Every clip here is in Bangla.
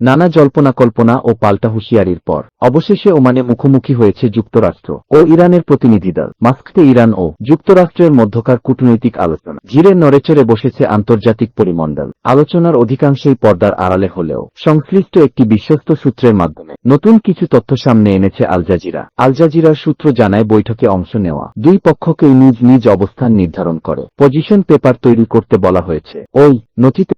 নানা জল্পনা কল্পনা ও পাল্টা হুঁশিয়ারির পর, অবশেষে ওমানে মুখোমুখি হয়েছে যুক্তরাষ্ট্র ও ইরানের প্রতিনিধি দল। মাস্কতে ইরান ও যুক্তরাষ্ট্রের মধ্যকার কূটনৈতিক আলোচনা। ঘিরে নড়েচড়ে বসেছে আন্তর্জাতিক পরিমণ্ডল। আলোচনার অধিকাংশই পর্দার আড়ালে হলেও সংশ্লিষ্ট একটি বিশ্বস্ত সূত্রের মাধ্যমে। নতুন কিছু তথ্য সামনে এনেছে আল জাজিরা। আল জাজিরার সূত্র জানায়, বৈঠকে অংশ নেওয়া দুই পক্ষকেই নিজ নিজ অবস্থান নির্ধারণ করে। পজিশন পেপার তৈরি করতে বলা হয়েছে। ওই নথিতে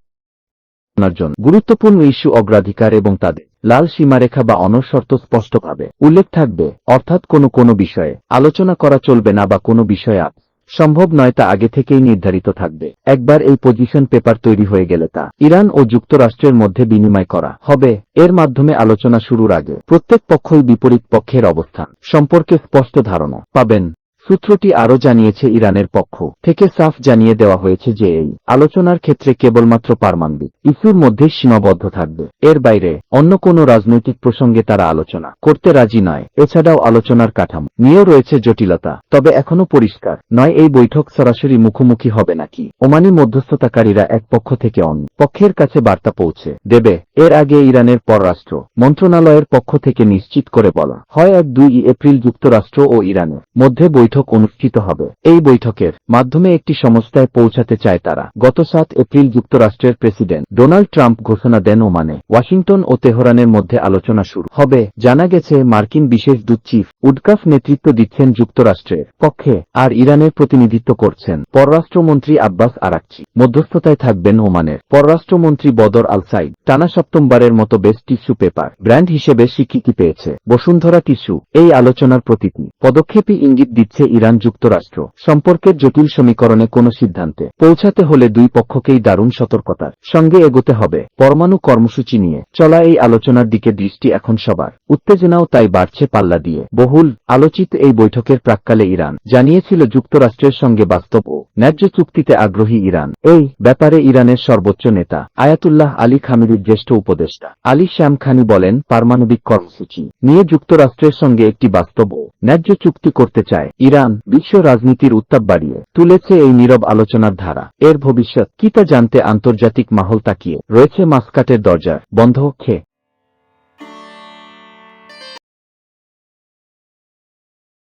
আপনার জন্য গুরুত্বপূর্ণ ইস্যু অগ্রাধিকার এবং তাদের লাল সীমারেখা বা অনশর্ত স্পষ্টভাবে উল্লেখ থাকবে, অর্থাৎ কোনো কোনো বিষয়ে আলোচনা করা চলবে না বা কোনো বিষয়ে আপ সম্ভব নয় তা আগে থেকেই নির্ধারিত থাকবে। একবার এই পজিশন পেপার তৈরি হয়ে গেলে তা ইরান ও যুক্তরাষ্ট্রের মধ্যে বিনিময় করা হবে। এর মাধ্যমে আলোচনা শুরুর আগে প্রত্যেক পক্ষই বিপরীত পক্ষের অবস্থান সম্পর্কে স্পষ্ট ধারণা পাবেন। সূত্রটি আরও জানিয়েছে ইরানের পক্ষ থেকে সাফ জানিয়ে দেওয়া হয়েছে যে এই আলোচনার ক্ষেত্রে কেবলমাত্র পারমাণবিক ইস্যুর মধ্যে সীমাবদ্ধ থাকবে। এর বাইরে অন্য কোনো রাজনৈতিক প্রসঙ্গে তারা আলোচনা করতে রাজি নয়। এছাড়াও আলোচনার কাঠামো নিয়েও রয়েছে জটিলতা, তবে এখনও পরিষ্কার নয় এই বৈঠক সরাসরি মুখোমুখি হবে নাকি। ওমানি মধ্যস্থতাকারীরা এক পক্ষ থেকে অন্য পক্ষের কাছে বার্তা পৌঁছে দেবে। এর আগে ইরানের পররাষ্ট্র মন্ত্রণালয়ের পক্ষ থেকে নিশ্চিত করে বলা হয়, এক দুই এপ্রিল যুক্তরাষ্ট্র ও ইরানের মধ্যে বৈঠক অনুষ্ঠিত হবে। এই বৈঠকের মাধ্যমে একটি সংস্থায় পৌঁছাতে চায় তারা। গত সাত এপ্রিল যুক্তরাষ্ট্রের প্রেসিডেন্ট ডোনাল্ড ট্রাম্প ঘোষণা দেন ওমানে, ওয়াশিংটন ও তেহরানের মধ্যে আলোচনা শুরু হবে। জানা গেছে, মার্কিন বিশেষ দূত চিফ উডকাফ নেতৃত্ব দিচ্ছেন যুক্তরাষ্ট্রের পক্ষে আর ইরানের প্রতিনিধিত্ব করছেন পররাষ্ট্রমন্ত্রী আব্বাস আরাকচি। মধ্যস্থতায় থাকবেন ওমানের পররাষ্ট্রমন্ত্রী বদর আল সাইদ টানা সপ্তমবারের মতো বেস্ট টিস্যু পেপার, ব্র্যান্ড হিসেবে স্বীকৃতি পেয়েছে। বসুন্ধরা টিস্যু, এই আলোচনার প্রতীকী। পদক্ষেপই ইঙ্গিত দিচ্ছে ইরান যুক্তরাষ্ট্র সম্পর্কের জটিল সমীকরণে কোনো সিদ্ধান্তে পৌঁছাতে হলে দুই পক্ষকেই দারুণ সতর্কতার সঙ্গে এগোতে হবে। পরমাণু কর্মসূচি নিয়ে চলা এই আলোচনার দিকে দৃষ্টি এখন সবার। উত্তেজনাও তাই বাড়ছে পাল্লা দিয়ে। বহুল আলোচিত এই বৈঠকের প্রাক্কালে ইরান জানিয়েছিল যুক্তরাষ্ট্রের সঙ্গে বাস্তব ও ন্যায্য চুক্তিতে আগ্রহী ইরান। এই ব্যাপারে ইরানের সর্বোচ্চ নেতা আয়াতুল্লাহ আলী খামিরির জ্যেষ্ঠ উপদেষ্টা আলী শ্যাম খানি বলেন, পারমাণবিক কর্মসূচি নিয়ে যুক্তরাষ্ট্রের সঙ্গে একটি বাস্তব ও ন্যায্য চুক্তি করতে চায় ইরান বিশ্ব রাজনীতির উত্তাপ বাড়িয়ে তুলেছে এই নীরব আলোচনার ধারা। এর ভবিষ্যৎ কি তা জানতে আন্তর্জাতিক মাহল তাকিয়ে রয়েছে মাস্কাটের দরজা বন্ধ খে।